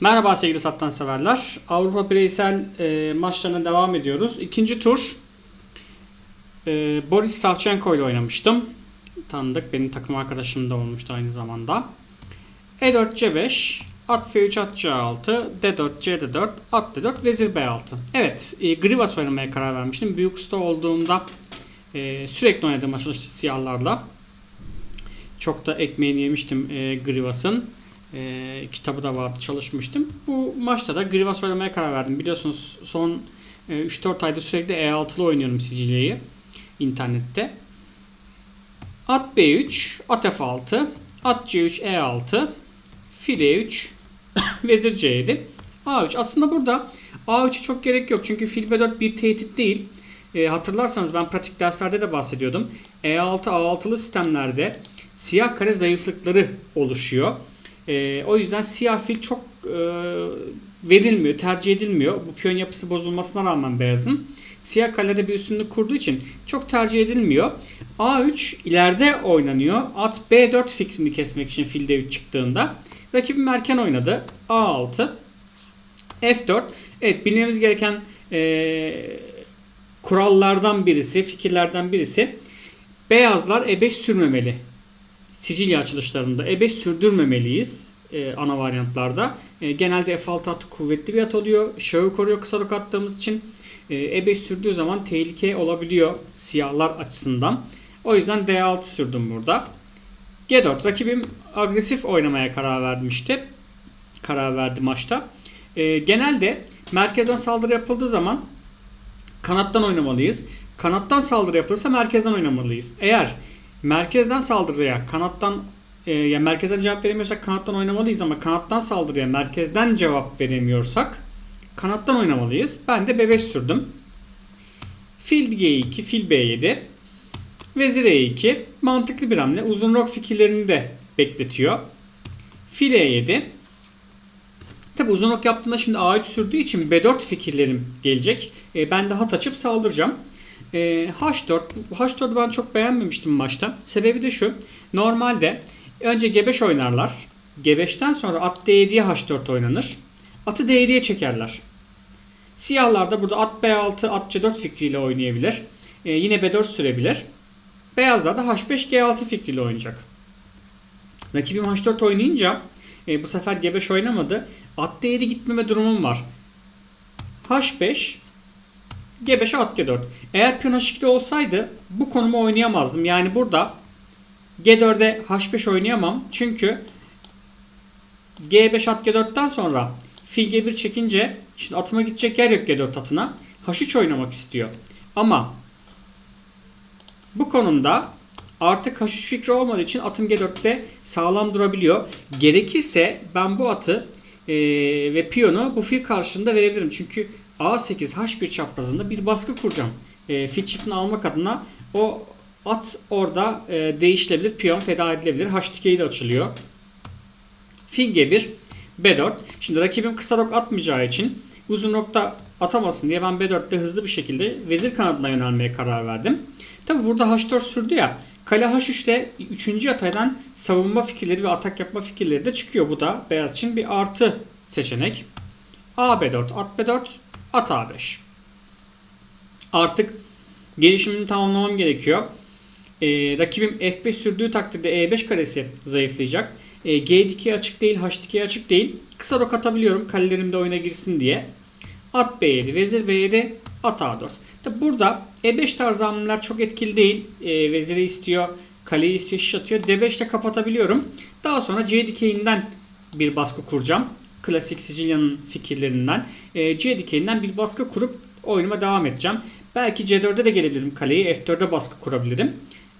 Merhaba sevgili sattan severler. Avrupa bireysel e, maçlarına devam ediyoruz. İkinci tur e, Boris Savchenko ile oynamıştım. Tanıdık. Benim takım arkadaşım da olmuştu aynı zamanda. E4 C5 At F3 at C6 D4 C4 At D4 Vezir B6 Evet e, Grivas oynamaya karar vermiştim. Büyük usta olduğumda e, sürekli oynadığım açılıştı siyahlarla. Çok da ekmeğini yemiştim e, Grivas'ın. E, kitabı da vardı çalışmıştım. Bu maçta da Grivas oynamaya karar verdim. Biliyorsunuz son e, 3-4 ayda sürekli E6'lı oynuyorum Sicilya'yı internette. At B3, at F6, at C3, E6, fil E3, vezir C7, A3. Aslında burada A3'e çok gerek yok. Çünkü fil B4 bir tehdit değil. E, hatırlarsanız ben pratik derslerde de bahsediyordum. E6, A6'lı sistemlerde siyah kare zayıflıkları oluşuyor. E, o yüzden siyah fil çok e, verilmiyor, tercih edilmiyor. Bu piyon yapısı bozulmasına rağmen beyazın. Siyah kalede bir üstünlük kurduğu için çok tercih edilmiyor. A3 ileride oynanıyor. At B4 fikrini kesmek için fil D3 çıktığında. Rakibim erken oynadı. A6 F4 Evet bilmemiz gereken e, kurallardan birisi, fikirlerden birisi beyazlar E5 sürmemeli. Sicilya açılışlarında E5 sürdürmemeliyiz e, ana varyantlarda. E, genelde F6 atı kuvvetli bir at oluyor. Şahı koruyor kısa rok attığımız için. E, E5 sürdüğü zaman tehlike olabiliyor siyahlar açısından. O yüzden D6 sürdüm burada. G4 rakibim agresif oynamaya karar vermişti. Karar verdi maçta. E, genelde merkezden saldırı yapıldığı zaman kanattan oynamalıyız. Kanattan saldırı yapılırsa merkezden oynamalıyız. Eğer merkezden saldırıya kanattan e, ya merkezden cevap veremiyorsak kanattan oynamalıyız ama kanattan saldırıya merkezden cevap veremiyorsak kanattan oynamalıyız. Ben de B5 sürdüm. Fil G2, fil B7, vezir E2 mantıklı bir hamle. Uzun rok fikirlerini de bekletiyor. Fil E7 Tabi uzun ok yaptığımda şimdi A3 sürdüğü için B4 fikirlerim gelecek. E, ben de hat açıp saldıracağım. E, H4. H4'ü ben çok beğenmemiştim maçta. Sebebi de şu. Normalde önce G5 oynarlar. G5'ten sonra at D7'ye H4 oynanır. Atı D7'ye çekerler. Siyahlar da burada at B6, at C4 fikriyle oynayabilir. E, yine B4 sürebilir. Beyazlar da H5, G6 fikriyle oynayacak. Rakibim H4 oynayınca e, bu sefer G5 oynamadı. At D7 gitmeme durumum var. H5 G5 at G4. Eğer piyon H2'de olsaydı bu konumu oynayamazdım. Yani burada G4'e H5 oynayamam. Çünkü G5 at G4'ten sonra fil G1 çekince şimdi atıma gidecek yer yok G4 atına. H3 oynamak istiyor. Ama bu konumda artık H3 fikri olmadığı için atım G4'te sağlam durabiliyor. Gerekirse ben bu atı e, ve piyonu bu fil karşılığında verebilirim. Çünkü A8 H1 çaprazında bir baskı kuracağım. E, fil çiftini almak adına o at orada e, değişilebilir. Piyon feda edilebilir. H2'yi de açılıyor. Fil G1 B4. Şimdi rakibim kısa rok atmayacağı için uzun nokta atamasın diye ben B4'te hızlı bir şekilde vezir kanadına yönelmeye karar verdim. Tabi burada H4 sürdü ya. Kale H3'te 3. yataydan savunma fikirleri ve atak yapma fikirleri de çıkıyor. Bu da beyaz için bir artı seçenek. A B4, at B4, at A5. Artık gelişimini tamamlamam gerekiyor. Ee, rakibim F5 sürdüğü takdirde E5 karesi zayıflayacak. Ee, G dikey açık değil, H dikey açık değil. Kısa rok atabiliyorum kalelerim de oyuna girsin diye. At B7, vezir B7, at A4. Tabi burada E5 tarzı hamleler çok etkili değil. E, veziri istiyor, kaleyi istiyor, şiş atıyor. D5 ile kapatabiliyorum. Daha sonra C dikeyinden bir baskı kuracağım. Klasik Sicilya'nın fikirlerinden. E, C dikeyinden bir baskı kurup oyunuma devam edeceğim. Belki C4'e de gelebilirim kaleyi. F4'e baskı kurabilirim.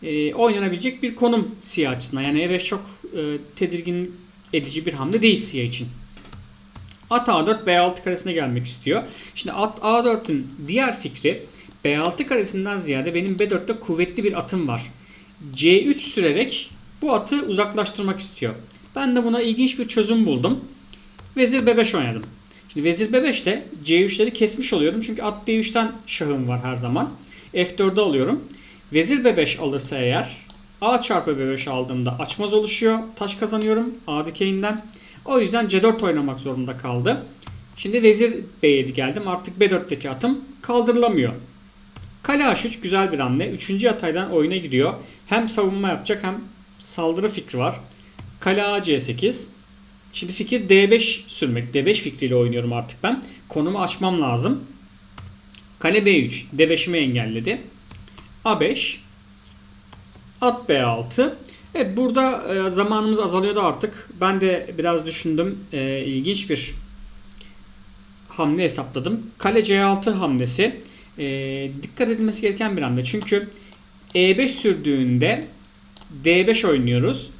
E, oynanabilecek bir konum siyah açısından. Yani E5 çok e, tedirgin edici bir hamle değil siyah için. At A4 B6 karesine gelmek istiyor. Şimdi at A4'ün diğer fikri B6 karesinden ziyade benim B4'te kuvvetli bir atım var. C3 sürerek bu atı uzaklaştırmak istiyor. Ben de buna ilginç bir çözüm buldum. Vezir B5 oynadım. Şimdi vezir B5'te C3'leri kesmiş oluyorum. Çünkü at D3'ten şahım var her zaman. F4'e alıyorum. Vezir B5 alırsa eğer A çarpı B5 aldığımda açmaz oluşuyor. Taş kazanıyorum A dikeyinden. O yüzden C4 oynamak zorunda kaldı. Şimdi vezir B7 geldim. Artık B4'teki atım kaldırılamıyor. Kale H3 güzel bir hamle. Üçüncü yataydan oyuna giriyor. Hem savunma yapacak hem saldırı fikri var. Kale A C8. Şimdi fikir D5 sürmek. D5 fikriyle oynuyorum artık ben. Konumu açmam lazım. Kale B3. D5'imi engelledi. A5. At B6. Evet burada e, zamanımız azalıyordu artık. Ben de biraz düşündüm. E, ilginç bir hamle hesapladım. Kale C6 hamlesi. E, dikkat edilmesi gereken bir hamle. Çünkü E5 sürdüğünde D5 oynuyoruz.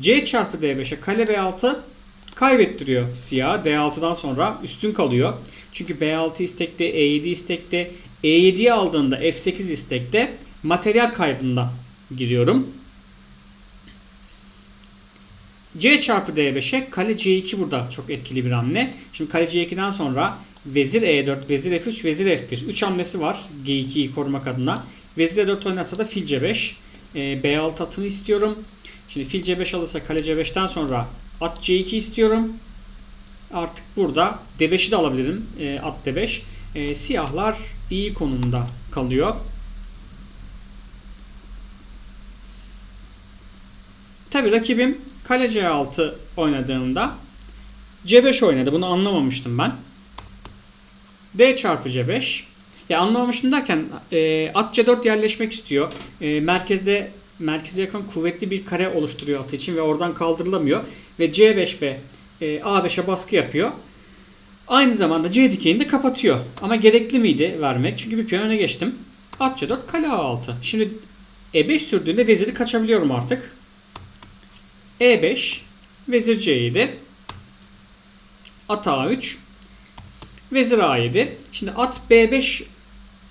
C çarpı D5'e kale B6 kaybettiriyor siyah. D6'dan sonra üstün kalıyor. Çünkü B6 istekte, E7 istekte, E7'yi aldığında F8 istekte materyal kaybında giriyorum. C çarpı D5'e kale C2 burada çok etkili bir hamle. Şimdi kale C2'den sonra vezir E4, vezir F3, vezir F1. 3 hamlesi var G2'yi korumak adına. Vezir E4 oynarsa da fil C5. E, B6 atını istiyorum. Şimdi fil C5 alırsa kale C5'ten sonra at C2 istiyorum. Artık burada D5'i de alabilirim. E, at D5. E, siyahlar iyi konumda kalıyor. Tabi rakibim kale C6 oynadığında C5 oynadı. Bunu anlamamıştım ben. D çarpı C5. Ya anlamamıştım derken e, at C4 yerleşmek istiyor. E, merkezde merkeze yakın kuvvetli bir kare oluşturuyor atı için ve oradan kaldırılamıyor. Ve C5 ve e, A5'e baskı yapıyor. Aynı zamanda C dikeyini de kapatıyor. Ama gerekli miydi vermek? Çünkü bir piyon öne geçtim. At C4 kale A6. Şimdi E5 sürdüğünde veziri kaçabiliyorum artık. E5 vezir C7 at A3 vezir A7 şimdi at B5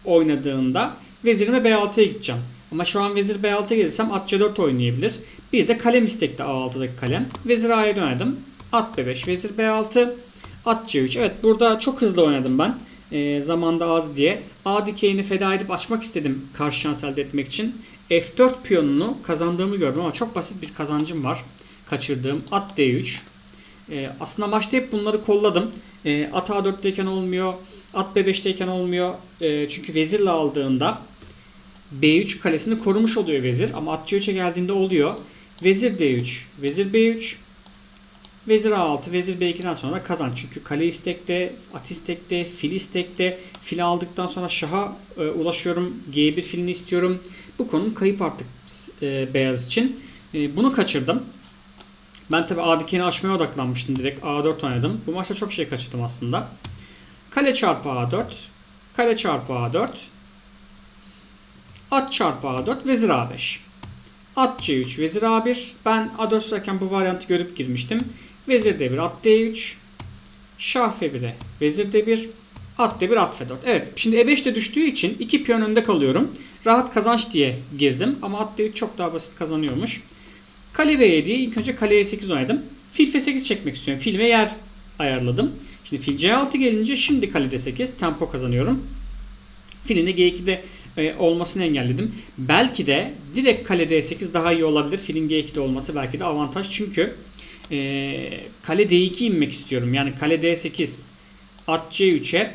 oynadığında vezirime B6'ya gideceğim. Ama şu an vezir B6'ya gelirsem at C4 oynayabilir. Bir de kalem istekli A6'daki kalem. Vezir A'ya oynadım. At B5 vezir B6 at C3. Evet burada çok hızlı oynadım ben. E, zamanda az diye. A dikeyini feda edip açmak istedim karşı şans elde etmek için. F4 piyonunu kazandığımı gördüm ama çok basit bir kazancım var. Kaçırdığım at D3. E, aslında maçta hep bunları kolladım. E, at A4'teyken olmuyor. At B5'teyken olmuyor. E, çünkü vezirle aldığında B3 kalesini korumuş oluyor vezir. Ama at C3'e geldiğinde oluyor. Vezir D3, vezir B3, vezir A6, vezir B2'den sonra kazan. Çünkü kale istekte, at istekte, fil istekte. Fil aldıktan sonra şaha e, ulaşıyorum. G1 filini istiyorum. Bu konum kayıp artık e, beyaz için. E, bunu kaçırdım. Ben tabi A dikeni açmaya odaklanmıştım direkt. A4 oynadım. Bu maçta çok şey kaçırdım aslında. Kale çarpı A4. Kale çarpı A4. At çarpı A4. Vezir A5. At C3. Vezir A1. Ben A4 sürerken bu varyantı görüp girmiştim. Vezir D1. At D3. Şah F1'e. Vezir D1. At D1. At F4. Evet. Şimdi E5 de düştüğü için iki piyon önde kalıyorum. Rahat kazanç diye girdim. Ama at D3 çok daha basit kazanıyormuş. Kale B7'ye ilk önce kale E8 oynadım. Fil F8 çekmek istiyorum. Fil ve yer ayarladım. Şimdi fil C6 gelince şimdi kale D8 tempo kazanıyorum. Filin de G2'de e, olmasını engelledim. Belki de direkt kale D8 daha iyi olabilir. Filin G2'de olması belki de avantaj. Çünkü e, kale D2 inmek istiyorum. Yani kale D8 at C3'e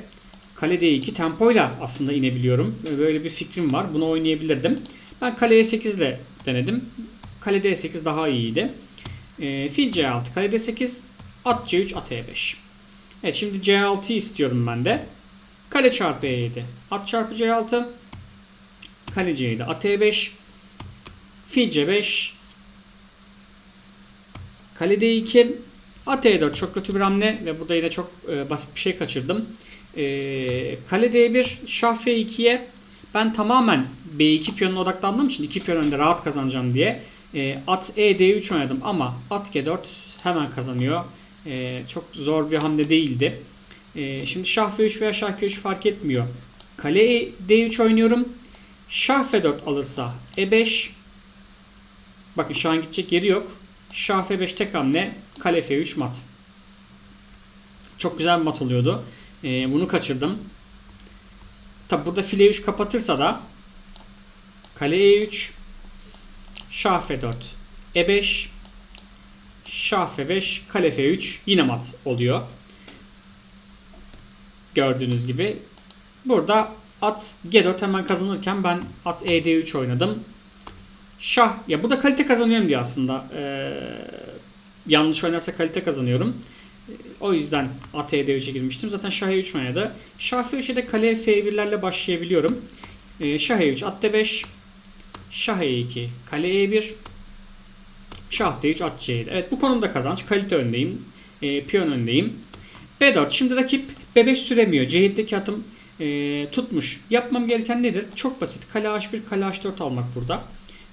kale D2 tempoyla aslında inebiliyorum. Böyle bir fikrim var. Bunu oynayabilirdim. Ben kale E8 ile denedim. Kale D8 daha iyiydi. E, fil C6, kale D8, at C3, at E5. Evet şimdi C6 istiyorum ben de. Kale çarpı E7, at çarpı C6, kale C7, at E5, fil C5, kale D2, at E4 çok kötü bir hamle ve burada yine çok e, basit bir şey kaçırdım. E, kale D1, şah F2'ye ben tamamen B2 piyonuna odaklandığım için 2 piyon önde rahat kazanacağım diye e, at E D3 oynadım ama at G4 hemen kazanıyor. E, çok zor bir hamle değildi. E, şimdi şah F3 veya şah K3 fark etmiyor. Kale E D3 oynuyorum. Şah F4 alırsa E5. Bakın şahın gidecek yeri yok. Şah F5 tek hamle. Kale F3 mat. Çok güzel bir mat oluyordu. E, bunu kaçırdım. Tabi burada file 3 kapatırsa da kale E3 Şah F4 E5 Şah F5, kale F3 yine mat oluyor. Gördüğünüz gibi. Burada at G4 hemen kazanırken ben at ED3 oynadım. Şah ya bu da kalite kazanıyorum diye aslında. Ee, yanlış oynarsa kalite kazanıyorum. Ee, O yüzden at E3'e girmiştim. Zaten Şah E3 oynadı. Şah F3'e de kale F1'lerle başlayabiliyorum. Ee, Şah E3, at D5, Şah E2, kale E1, Şah D3, at C7. Evet bu konumda kazanç. Kalite öndeyim. Ee, piyon öndeyim. B4. Şimdi rakip B5 süremiyor. C7'deki atım e, tutmuş. Yapmam gereken nedir? Çok basit. Kale H1, kale H4 almak burada.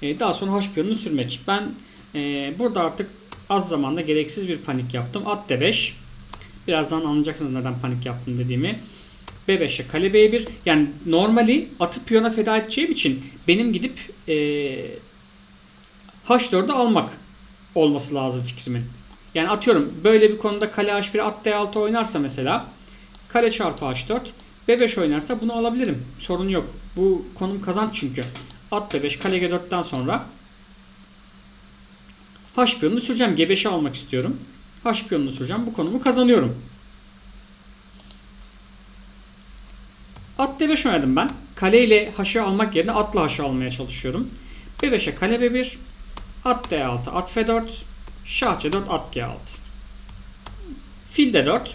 E, daha sonra H piyonunu sürmek. Ben e, burada artık az zamanda gereksiz bir panik yaptım. At D5. Birazdan anlayacaksınız neden panik yaptım dediğimi. B5'e kale B1. Yani normali atı piyona feda edeceğim için benim gidip e, H4'ü almak olması lazım fikrimin. Yani atıyorum böyle bir konuda kale H1 at D6 oynarsa mesela kale çarpı H4 B5 oynarsa bunu alabilirim. Sorun yok. Bu konum kazanç çünkü. At B5 kale G4'ten sonra H piyonunu süreceğim. G5'i almak istiyorum. H piyonunu süreceğim. Bu konumu kazanıyorum. At D5 oynadım ben. Kale ile H'ı almak yerine atla H'ı almaya çalışıyorum. B5'e kale B1. At D6, at F4. Şah C4, at G6. Fil D4.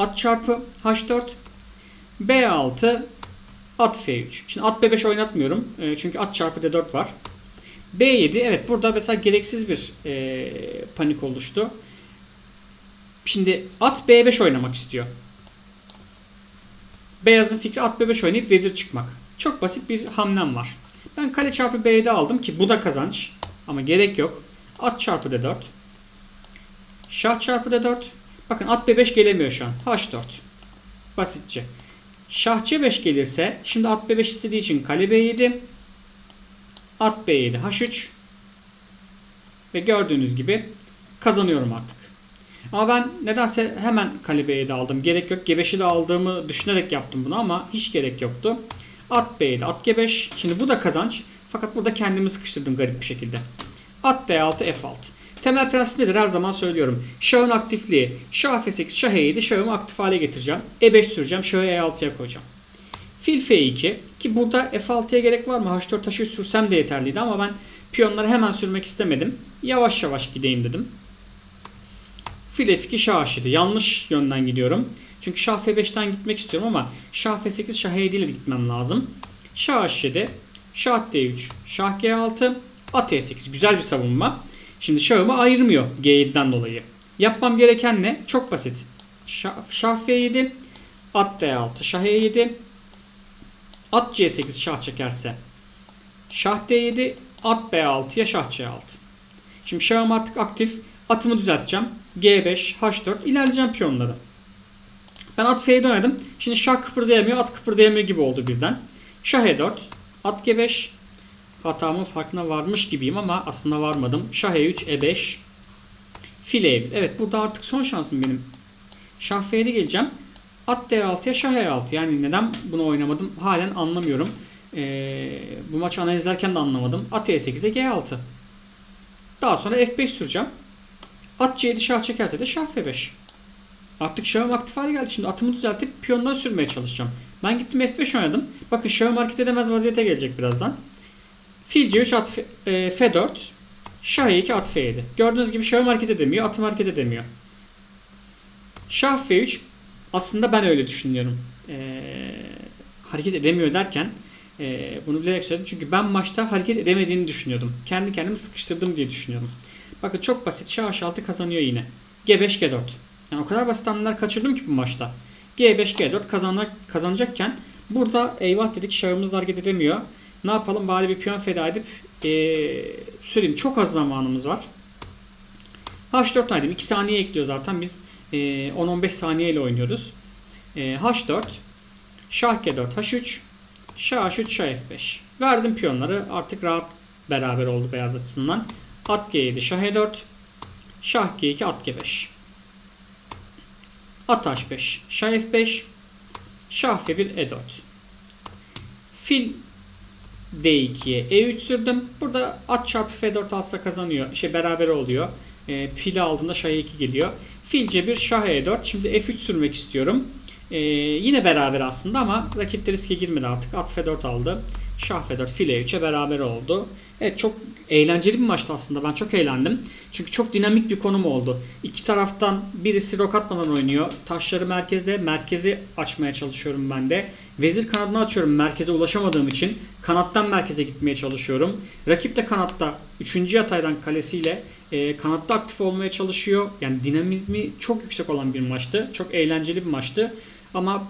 At çarpı H4. B6, at F3. Şimdi at B5 oynatmıyorum. E, çünkü at çarpı D4 var. B7 evet burada mesela gereksiz bir e, panik oluştu. Şimdi at B5 oynamak istiyor. Beyazın fikri at B5 oynayıp vezir çıkmak. Çok basit bir hamlem var. Ben kale çarpı B7 aldım ki bu da kazanç. Ama gerek yok. At çarpı D4. Şah çarpı D4. Bakın at B5 gelemiyor şu an. H4. Basitçe. Şah C5 gelirse şimdi at B5 istediği için kale B7. At B7 H3. Ve gördüğünüz gibi kazanıyorum artık. Ama ben nedense hemen kale B7 aldım. Gerek yok. G5'i de aldığımı düşünerek yaptım bunu ama hiç gerek yoktu. At B7, at G5. Şimdi bu da kazanç. Fakat burada kendimi sıkıştırdım garip bir şekilde. At D6, F6. Temel prensip nedir? Her zaman söylüyorum. Şahın aktifliği. Şah F8, Şah E7. Şahımı aktif hale getireceğim. E5 süreceğim. Şahı E6'ya koyacağım. Fil F2. Ki burada F6'ya gerek var mı? H4 taşı sürsem de yeterliydi ama ben piyonları hemen sürmek istemedim. Yavaş yavaş gideyim dedim. Fil F2, Şah H7. Yanlış yönden gidiyorum. Çünkü Şah F5'ten gitmek istiyorum ama Şah F8, Şah E7 ile gitmem lazım. Şah H7, Şah D3, Şah G6, At E8. Güzel bir savunma. Şimdi şahımı ayırmıyor G7'den dolayı. Yapmam gereken ne? Çok basit. Şah, şah F7, At D6, Şah E7, At C8 şah çekerse Şah D7, At B6'ya Şah C6. Şimdi şahım artık aktif. Atımı düzelteceğim. G5, H4 ilerleyeceğim piyonları. Ben at F7 oynadım. Şimdi şah kıpırdayamıyor, at kıpırdayamıyor gibi oldu birden. Şah E4, at G5. Hatamın farkına varmış gibiyim ama aslında varmadım. Şah E3, E5. Fil E1. Evet burada artık son şansım benim. Şah F7 geleceğim. At D6'ya Şah E6. Yani neden bunu oynamadım halen anlamıyorum. Ee, bu maçı analizlerken de anlamadım. At E8'e G6. Daha sonra F5 süreceğim. At C7 şah çekerse de Şah F5. Artık şahım aktif hale geldi. Şimdi atımı düzeltip piyonları sürmeye çalışacağım. Ben gittim F5 oynadım. Bakın şahım hareket edemez vaziyete gelecek birazdan. Fil C3 at F, e, F4. Şah E2 at F7. Gördüğünüz gibi şahım hareket edemiyor. Atım hareket edemiyor. Şah F3 aslında ben öyle düşünüyorum. Ee, hareket edemiyor derken e, bunu bilerek söyledim. Çünkü ben maçta hareket edemediğini düşünüyordum. Kendi kendimi sıkıştırdım diye düşünüyorum. Bakın çok basit. Şah H6 kazanıyor yine. G5 G4. Yani o kadar basit hamleler kaçırdım ki bu maçta. G5 G4 kazanacak, kazanacakken burada eyvah dedik şahımız hareket edemiyor. Ne yapalım bari bir piyon feda edip e, süreyim. Çok az zamanımız var. H4 oynadım. 2 saniye ekliyor zaten. Biz e, 10-15 saniye ile oynuyoruz. E, H4 Şah G4 H3 Şah H3 Şah F5. Verdim piyonları. Artık rahat beraber oldu beyaz açısından. At G7 Şah E4 Şah G2 At G5 At H5 Şah F5 Şah F1 E4 Fil D2'ye E3 sürdüm. Burada at çarpı F4 alsa kazanıyor. Şey beraber oluyor. E, fili aldığında şah E2 geliyor. Fil C1 şah E4. Şimdi F3 sürmek istiyorum. E, yine beraber aslında ama rakip riske girmedi artık. At F4 aldı. Şah F4 fil E3'e beraber oldu. Evet çok eğlenceli bir maçtı aslında. Ben çok eğlendim. Çünkü çok dinamik bir konum oldu. İki taraftan birisi rok atmadan oynuyor. Taşları merkezde. Merkezi açmaya çalışıyorum ben de. Vezir kanadını açıyorum merkeze ulaşamadığım için. Kanattan merkeze gitmeye çalışıyorum. Rakip de kanatta 3. yataydan kalesiyle e, kanatta aktif olmaya çalışıyor. Yani dinamizmi çok yüksek olan bir maçtı. Çok eğlenceli bir maçtı. Ama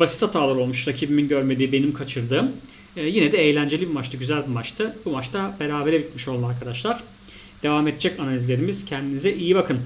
basit hatalar olmuş. Rakibimin görmediği, benim kaçırdığım. E, yine de eğlenceli bir maçtı, güzel bir maçtı. Bu maçta berabere bitmiş oldu arkadaşlar. Devam edecek analizlerimiz. Kendinize iyi bakın.